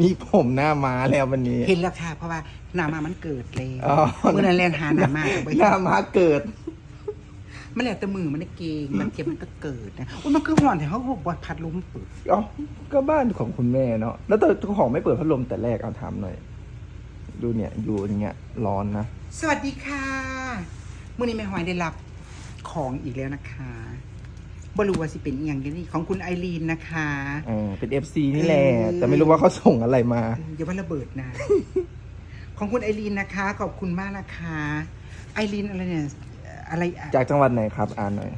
มีผมหน้าม้าแล้ววันนี้ เห็นแล้วค่ะ เพราะว่าหนามามันเกิดเลยอ๋อ เมื่อนั้นแลนหาหนามาก็ไปหน้าม้าเกิด มันแหละแต่มือมันได้เกงมันเก็บมันก็เกิดนะอุ้ยมันคือห่อนแต่เขาบอกว่าพัดลมเปิดเอ๋อก็บ้านของคุณแม่เนาะ แล้วแต่เจ้าของไม่เปิดพัดลมแต่แรกเอาถามหน่อย ดูเนี่ยอยู่อย่างเงี้ยร้อนนะ สวัสดีค่ะมื่อนี้แม่หอยได้รับของอีกแล้วนะคะ บรู้ว่าสิเป็นอหย่างเดี๋ยวนี้ของคุณไอรีนนะคะเออเป็นเอฟซีนี่แหละเออแต่ไม่รู้ว่าเขาส่งอะไรมา อย่าว่าระเบิดนะ ของคุณไอรีนนะคะ ขอบคุณมากนะคะ ไอรีนอะไรเนี่ยเอ่ออะไรอะจากจังหวัดไหนครับ อ่านหน่อย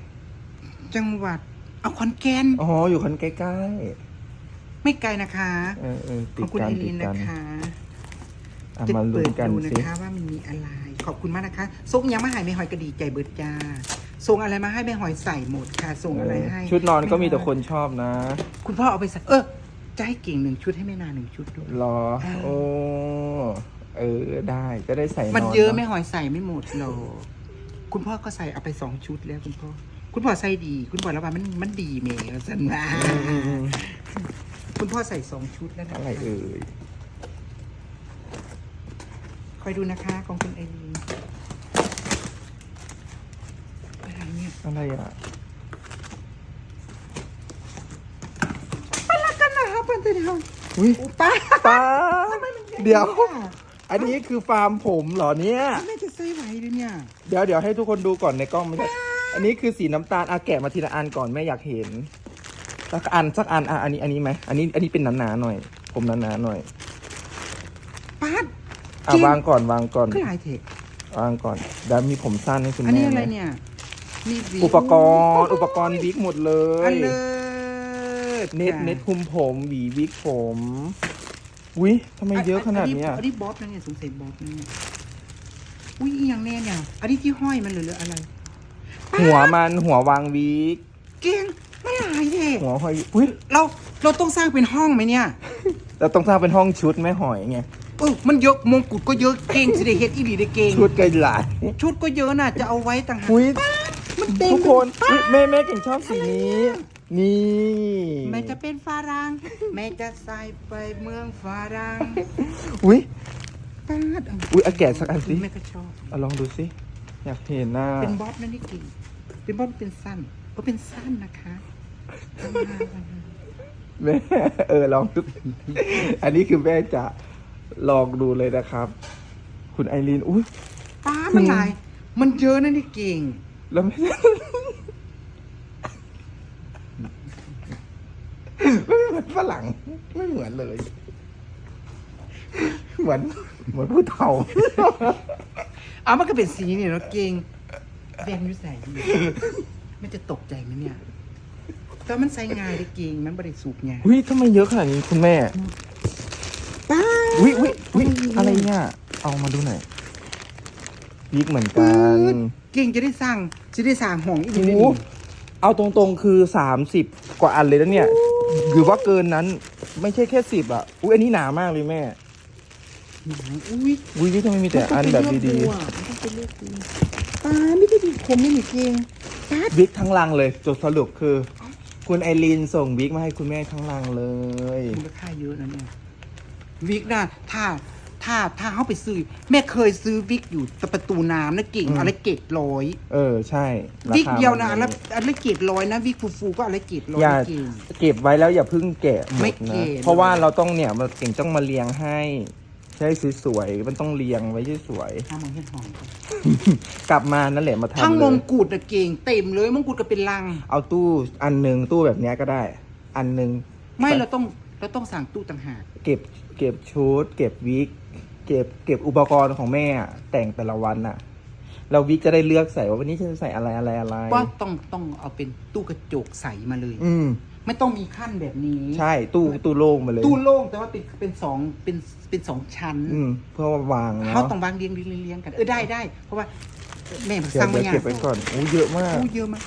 จังหวัด เอาขอนแก่นอ๋อ อยู่คนใกล้ไม่ไกลนะคะ ๆเออเออขติอดงคุณกันไอติรีดนกันะนคะอะจะมาเปิลุ้นดกันดูนะสิคะ ว่ามันมีอะไร ขอบคุณมากนะคะส่งยังมาให้แม่หอยก็ดีใจเบิดจ้า ส่งอะไรมาให้แม่หอยใส่หมดค่ะ ส่งอะไรให้ชุดนอนก็มีแต่แหคอยนชอบนะ คุณพ่อเอาไปใส่เออจะให้เก่งหนึ่งชุดให้แม่นาหนึ่งชุดด้วยรอเออโอ้ เออ ได้ จะได้ใส่นอนมันเยอะนแม่หอยใส่ไม่หมดหรอกคุณพ่อก็ใส่เอาไปสองชุดแล้วคุณพ่อ คุณพ่อใส่ดี คุณพ่อแล้วว่ามันมันดีเมย์สันนะอืมอืมอืมคุณพ่อใส่สองชุดแล้วนคอะไรเอ่ยคอยดูนะคะของคุณไอรีน อะไรเนี่ยอะไรอะไปรักกันนะครับเพื่อนเดียวอุ้ยป้าป้าทำไมมันใหญ่เดี๋ยวอะอันนี้คือฟาร์มผมเหรอเนี่ยแม่จะซื้อไหวเลยเนี่ยเดี๋ยวเดี๋ยวให้ทุกคนดูก่อนในกล้องไม่ใช่อันนี้คือสีน้ำตาลอาแกะมาทีละอันก่อนแม่อยากเห็น สักอันสักอันอะอันนี้อันนี้ไหมอันนี้อันนี้เป็นหนาๆหน่อย ผมหนาๆหน่อยป้าดอะจริงวางก่อนวางก่อนคือหลายเทควางก่อนเดี๋ยวมีผมสั้นให้คุณอันแม่นี้อะไรไหมเนี่ย นี่วีอุปกรณ์ อุปกรณ์วิกหมดเลอัย นเลิศเน็ตจ้ะเน็ตคุมผมหวีวิกผมอุ้ยทำไมเยอะขนาดเนี้ยอันนี้บ๊อบนะเนี่ยสงสัยบ๊อบนะเนี่ยอุ้ยอีหยังแน่เนี่ยอันนี้ที่ห้อยมันหรือหรืออะไรหัวมันหัววางวิกเก่งไม่หายเทหัวห้อยอุ้ยเราเราต้องสร้างเป็นห้องไหมเนี่ยเราต้องสร้างเป็นห้องชุดแม่หอยไงเออมันเยอะมงกุฎก็เยอะเก่งสิได้เฮ็ดอีหลีได้เก่งชุดไกลหลายชุดก็เยอะน่ะจะเอาไว้ต่างหากอุ้ย มันเต็มทุกคนอุ๊ยแม่แม่เก่งชอบสีนี้ นี่แม่จะเป็นฝรั่งแม่จะใส่ไปเมืองฝรั่งอุ้ยป้าดเอาอุ้ยเอาแกะสักอันสิแม่ก็ชอบ เอาลองดูสิ อยากเห็นหน้าเป็นบ๊อบนั่นนี่กิ่งเป็นบ๊อบเป็นสั้นก็เป็นสั้นนะคะแม่เออลองดูอันนี้คือแม่จะลองดูเลยนะครับ คุณไอรีนอุ้ย ป้ามันหลาย มันเยอะนั่นนี่เก่ง แล้วไม่ ไม่เหมือนฝรั่ง ไม่เหมือนเลย เหมือน เหมือนผู้เฒ่าอ้าวมันก็เป็นสีนี่เนาะเก่งแบงอยูใส่นี่มันจะตกใจไหมเนี่ย แต่มันใส่ง่ายเลยเก่งมันบริสุทธิ์ไงอุ้ยทำไมเยอะขนาดนี้คุณแม่ป้าอุ้ยอุ้ยอุ้ยอะไรเนี่ย เอามาดูหน่อยวิกเหมือนกันเก่งจะได้สร้างจะได้สร้างห้องอีกโอ้นิดโหเอาตรงๆคือสามสิบกว่าอันเลยนะเนี่ย หรือว่าเกินนั้นไม่ใช่แค่สิบอะ อุ้ยอันนี้หนามากเลยแม่ อุ้ยอุ้ยทำไมมีแต่อันแบบดีๆมันต้องเป็นเลือกดูป้าไม่ได้ดีคมไม่หนีเก่งป้าๆวิกทั้งลังเลยจดสรุปคือ คุณไอรีนส่งวิกมาให้คุณแม่ทั้งลังเลยมูลค่าเยอะนะเนี่ยวิกนะถ้า ถ้าถ้าเขาไปซื้อ แม่เคยซื้อวิกอยู่ตะประตูน้ำนะเก่งอืม อะไรเกตร้อยเออใช่ราวิกคาเดียวนะมัอันละอันละเกตร้อยนะวิกฟูๆก็อันละเกตร้อยอย่าเก่ง เก็บไว้แล้วอย่าเพิ่งแกะหมไม่ดเก็นะบเพราะว่าเราต้องเนี่ยมันเก่งต้องมาเรียงให้ใช่สวยๆมันต้องเรียงไว้สวยถ้ามองเห็นหอมๆกลับมานั่นแหละมาทำทั้งเลมงยกุฎนะเก่งเต็มเลยมงกุฎก็เป็นลัง เอาตู้อันหนึ่งตู้แบบเนี้ยก็ได้ อันหนึ่งไม่เราต้องเราต้องสั่งตู้ต่างหาก เก็บเก็บชุด เก็บวิก เก็บเก็บอุปกรณ์ของแม่อะแต่งแต่ละวันน่ะเราวิกจะได้เลือกใส่ว่าวันนี้ฉันจะใส่อะไรอะไรอะไร ว่าต้องต้องเอาเป็นตู้กระจกใสมาเลย อืม ไม่ต้องมีขั้นแบบนี้ ใช่ตู้ตู้โล่งมาเลยตู้โล่งแต่ว่าเป็นเป็นสองเป็นเป็นสองชั้นอืม เพื่อว่าวางเขาเนาะต้องวางเรียงเรียงเรียงกัน เออได้ได้ เพราะว่าแม่มันเดี๋ยสั่วงเดี๋มายวอย่างเก็บไว้ก่อนโอ้เยอะมากโอ้เยอะมาก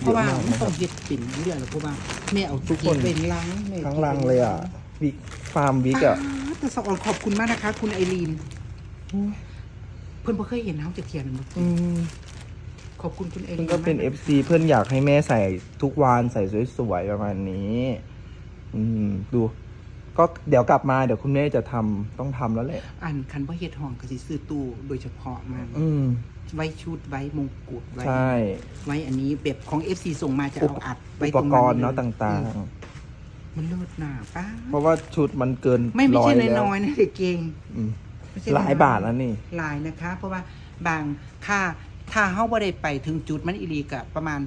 เพราะว่าเยอะมากมันต้องเย็ดปิ่นเรื่อยๆเพราะว่าแม่เอาทุกคนเเป็นลังแม่ ทั้งรังเลยอะวิกฟาร์มวิกอะอ่า แต่สะออนขอบคุณมากนะคะ คุณไอรีน เพื่อนเพิ่เคยเห็นเฮาจะเทียนมันอืมขอบคุณคุณไอรีเพื่อนนก็เป็น มากะ FC เพื่อนอยากให้แม่ใส่ทุกวันใส่สวยๆประมาณนี้ อืม ดู ก็เดี๋ยวกลับมาเดี๋ยวคุณแม่จะทำต้องทำแล้วแหละ อันคันว่าเฮ็ดห้องก็สิซื้อตู้โดยเฉพาะมัน อืม ไว้ชุดไว้มงกุฎไว้ ใช่ ไว้อันนี้แบบของ FC ส่งมาจะอุเอาปอัดไว้อุตปรงกรณ์เนาะลยต่างอื มมันเลิศหนาป้าๆเพราะว่าชุดมันเกินไม่ไม่ร้อใช่ยแล้วน้อยๆนะเด็กเก่งอืมไม่ใช่หลายบาทแล้วนี่ หลายนะคะ เพราะว่าบางค่าถ้าเฮาบ่ได้ไปถึงจุดมันอีหลีกะประมาณ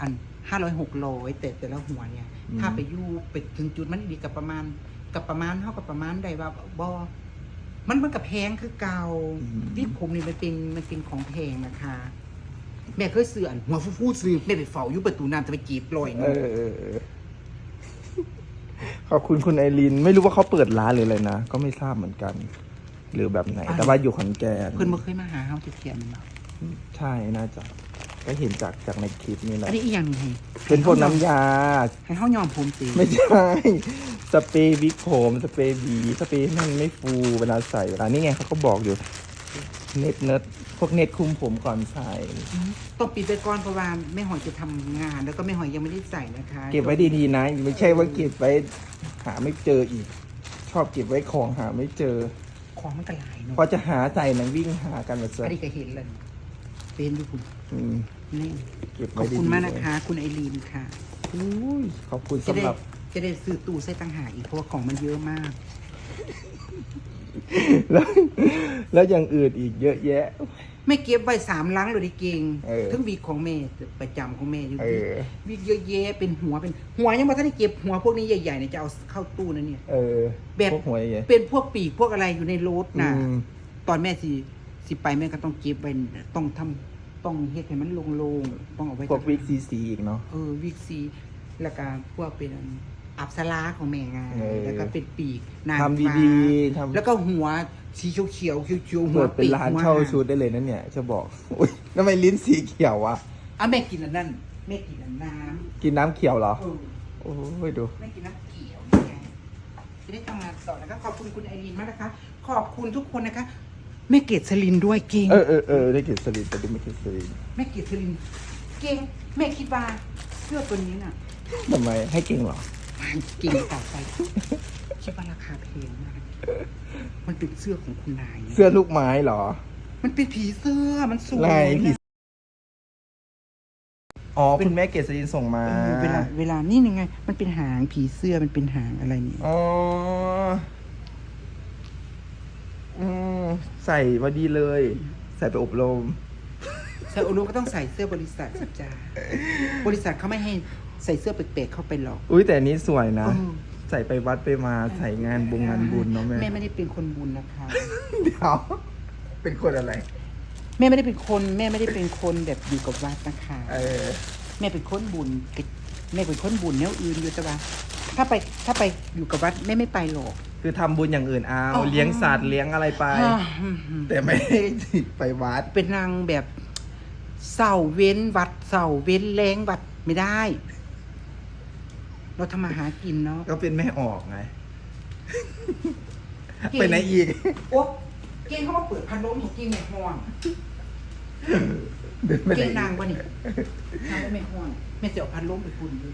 อันห้าร้อยหกร้อยแต่แต่ละหัวเนี่ย อืม ถ้าไปอยู่ไปถึงจุดมันอีหลีกับประมาณกับประมาณเท่ากับประมาณใดว่าบ่มันมันกับแพงคือเก่า วิกผมนี่มันเป็นมันเป็นของแพงนะคะ แม่เคยซื้ออันหัวฟูๆซื้อแม่ไปเฝ้าอยู่ประตูน้ำจะไปจีบปล่อยเอเนาะอเออเออ ขอบคุณคุณไอรินไม่รู้ว่าเขาเปิดร้านหรืออะไรนะ ก็ไม่ทราบเหมือนกัน หรือแบบไหน แต่ว่าอยู่ขอนแก่นเพิ่นบ่เคยมาหาเฮาจะเทียมเนาะใช่น่าจะก็เห็นจากจากในคลิปนี่แหละอันนี้อีกอย่างหนึงให้เป็นพวกน้ำยา ให้เฮายอมผมสิไม่ใช่ สเปรย์วิกผม สเปรย์หวีสเปรย์ให้มันไม่ฟูเวลาใส่เวลานี่ไงเขาก็บอกอยู่ เน็ตเน็ตพวกเน็ตคุมผมก่อนใส่ ต้องปิดไปก่อนเพราะว่าแม่หอยจะทำงาน แล้วก็แม่หอยยังไม่ได้ใส่นะคะเก็บไว้ดีๆนะ ไม่ใช่ว่าเก็บไว้หาไม่เจออีก ชอบเก็บไว้ของหาไม่เจอ ของมันก็หลายเนาะพอจะหาใส่นังวิ่งหากันมาเจอัอนนี้ก็เห็นเลยเป็นอยู่คุณอืมนี่เก็บขไว้อบดีๆคุณมากนะคะ คุณไอรีนค่ะอุ้ยขอบคุณจะสำได้หรับ จะได้ซื้อตู้ใส่ตังหากอีกเพราะว่าของมันเยอะมาก แล้วแล้วอย่างอื่นอีกเยอะแยะ ไม่เก็บไว้สามลังเลยดิเก่งเออทั้งวีของแม่ประจำของแม่อยู่เออ วีเยอะแยะเป็นหัวเป็นหัวยังไม่ทันได้เก็บหัวพวกนี้ใหญ่ๆเนี่ยจะเอาเข้าตู้นะเนี่ย เออแบบ พวกหวยไงเป็นพวกปีกพวกอะไรอยู่ในรถนะอืมตอนแม่สิสิไปแม่ก็ต้องเก็บไว้ต้องทำต้องเฮ็ดให้มันโล่งๆต้องเอาไว้พวกวิกซีซีอีกเนาะ เออวิกซีแล้วก็พวกเป็นอัน อับสลาของแม่ไงเออ แล้วก็เป็นปีกนางทำฟ้าดีๆทำแล้วก็หัวสีเขียวเขียวๆเขียวๆหัเปิวดเป็นปีกร้านหัวเช่าหงชุดได้เลยนั่นเนี่ย จะบอกอุ้ยทำไมลิ้นสีเขียววะ อะแม่กินอันนั้นแม่กินอันน้กินน้ำเขียวเหรอำเออ โอ้ยดูแม่กินน้ำเขียวนี่ไงจะได้ทำงานต่อนะคะขอบคุณคุณไอรีนมากนะคะ ขอบคุณทุกคนนะคะแม่เกดสลินด้วยเก่งเออเออเออได้เกศสลินแต่ดูไม่เกศสลินแม่เกดสลิน เก่งแม่คิดว่าเสื้อตัวนี้น่ะทำไมให้เก่งเหรอ เก่งต่อไปคิดว่าราคาแพงมากมันเป็นเสื้อของคุณนายนะเสื้อลูกไม้เหรอมันเป็นผีเสื้อมันสวยลายผีนะ อ๋อคุณแม่เกศสลินส่งมาเออเวลาเวลานี่ยังไง มันเป็นหางผีเสื้อมันเป็นหางอะไรนี่อ๋ออืมใส่พอดีเลย ใส่ไปอบรมใส่โอโลก็ต้องใส่เสื้อบริษัทสิจ้าบริษัทเขาไม่ให้ ใส่เสื้อแปลกๆเข้าไปหรอกอุ้ยแต่อันนี้สวยนะเออใส่ไปวัดไปมาใส่งานบุงงานบุญเนาะแม่แม่ไม่ได้เป็นคนบุญนะคะ เดี๋ยวเป็นคนอะไร แม่ไม่ได้เป็นคน แม่ไม่ได้เป็นคนแบบอยู่กับวัดนะคะ เออ แม่เป็นคนบุญแม่เป็นคนบุญแนวอื่นอยู่แต่ว่า ถ้าไปถ้าไปอยู่กับวัดแม่ไม่ไปหรอก คือทำบุญอย่างอื่นเอาอ๋อ เลี้ยงสัตว์เลี้ยงอะไรไป อ่าแต่ไม่ได้ไปวัดเป็นนางแบบเสาเว้นวัดเสาเว้นแรงวัดไม่ได้ เราทำมาหากินเนาะ ก็เป็นแม่ออกไง เก่ง ไปไหนอีก โอ๊ะเก่งเขามาเปิดพัดลมของกินในห้องเดินไปไหนเก่งอีกนางวะนี่นางว่าไม่ห้องแม่จะเอาพัดลมไปคุณดู